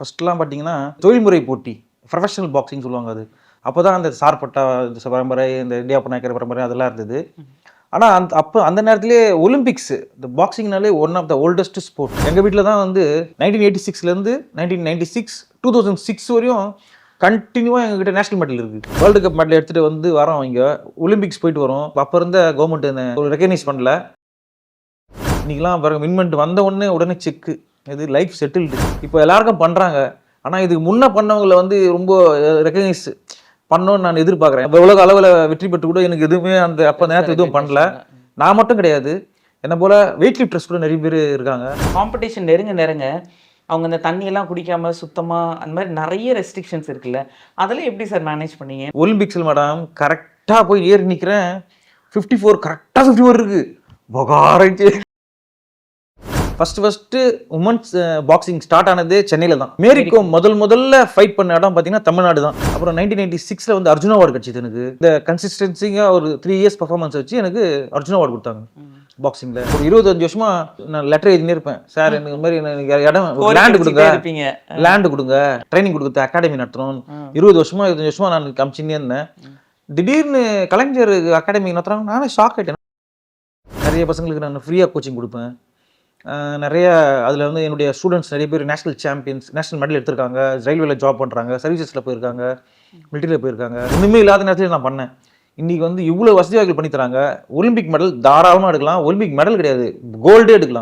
ஃபஸ்ட்லாம் பார்த்தீங்கன்னா தொழில்முறை போட்டி ப்ரொஃபஷனல் பாக்ஸிங் சொல்லுவாங்க அது. அப்போ தான் அந்த சார்பட்டா இந்த பரம்பரை இந்த இந்தியா நாயக்கர் பரம்பரை அதெல்லாம் இருந்தது. ஆனால் அந்த அப்போ அந்த நேரத்திலே ஒலிம்பிக்ஸ் இந்த பாக்ஸிங்னாலே one of the oldest sport எங்கள் வீட்டில் தான் வந்து nineteen eighty சிக்ஸ்லேருந்து nineteen ninety six two thousand six வரையும் கண்டினியூவாக எங்ககிட்ட நேஷனல் மெடல் இருக்குது வேர்ல்டு கப் மெடல் எடுத்துகிட்டு வந்து வரோம் இங்கே. ஒலிம்பிக்ஸ் போயிட்டு வரோம். அப்போ இருந்த கவர்மெண்ட் ஒரு ரெக்கக்னைஸ் பண்ணல. இன்னைக்கெல்லாம் பாருங்க மின்மெண்ட் வந்த உடனே உடனே செக்கு இது லைஃப் செட்டில்டு இப்போ எல்லாருக்கும் பண்ணுறாங்க ஆனால் இதுக்கு முன்ன பண்ணவங்கள வந்து ரொம்ப ரெக்கக்னைஸ் பண்ணணும்னு நான் எதிர்பார்க்குறேன். உலக அளவில் வெற்றி பெற்று கூட எனக்கு எதுவுமே அந்த அப்போ நேரத்தில் எதுவும் பண்ணல. நான் மட்டும் கிடையாது. என்ன போல வெயிட் லிஃப்டர்ஸ் கூட நிறைய பேர் இருக்காங்க. காம்படிஷன் நெருங்க நெருங்க அவங்க இந்த தண்ணியெல்லாம் குடிக்காம சுத்தமா அந்த மாதிரி நிறைய ரெஸ்ட்ரிக்ஷன்ஸ் இருக்குல்ல. அதெல்லாம் எப்படி சார் மேனேஜ் பண்ணீங்க? ஒலிம்பிக்ஸில் மேடம் கரெக்டாக போய் ஏறி நிற்கிறேன் ஃபிஃப்டி ஃபோர் கரெக்டாக ஃபிஃப்டி ஃபோர் இருக்குது பகாரைச்சு first first women's boxing start ஆனது சென்னையில் தான். மேரிக்கும் முதல் முதல்ல ஃபைட் பண்ண இடம் பார்த்தீங்கன்னா தமிழ்நாடு தான். அப்புறம் நைன்டீன் நைன்டி சிக்ஸில் வந்து அர்ஜுனா அவார்டு கிடச்சிது எனக்கு. இந்த கன்சிஸ்டன்சிங்காக ஒரு த்ரீ இயர்ஸ் பர்ஃபார்மன்ஸ் வச்சு எனக்கு அர்ஜுனா அவார்டு கொடுத்தாங்க. பாக்ஸிங்கில் ஒரு இருபத்தஞ்சு வருஷமா நான் லெட்டர் எழுதினே இருப்பேன். சார் எனக்கு மாதிரி எனக்கு இடம் லேண்டு கொடுங்க. லேண்டு கொடுங்க. ட்ரைனிங் கொடுக்குறது அகாடமி நடத்தணும் இருபது வருஷமா இருபத்தஞ்சு வருஷமா நான் காமிச்சுன்னே இருந்தேன். திடீர்னு கலைஞர் அகாடமி நடத்துறாங்க. நானே ஷாக் ஆயிட்டேன். நிறைய பசங்களுக்கு நான் ஃப்ரீயாக கோச்சிங் கொடுப்பேன். நிறைய அதில் வந்து என்னுடைய ஸ்டூடெண்ட்ஸ் நிறைய பேர் நேஷனல் சாம்பியன்ஸ் நேஷனல் மெடல் எடுத்திருக்காங்க. ரயில்வேல ஜாப் பண்ணுறாங்க சர்வீசஸில் போயிருக்காங்க மிலிட்டரியில் போயிருக்காங்க. ஒன்றுமே இல்லாத நேரத்தில் நான் பண்ணேன். இன்றைக்கி வந்து இவ்வளோ வசதி வாய்ப்புகள் பண்ணித்தராங்க ஒலிம்பிக் மெடல் தாராளமாக எடுக்கலாம். ஒலிம்பிக் மெடல் கிடையாது. கோல்டே எடுக்கலாம்.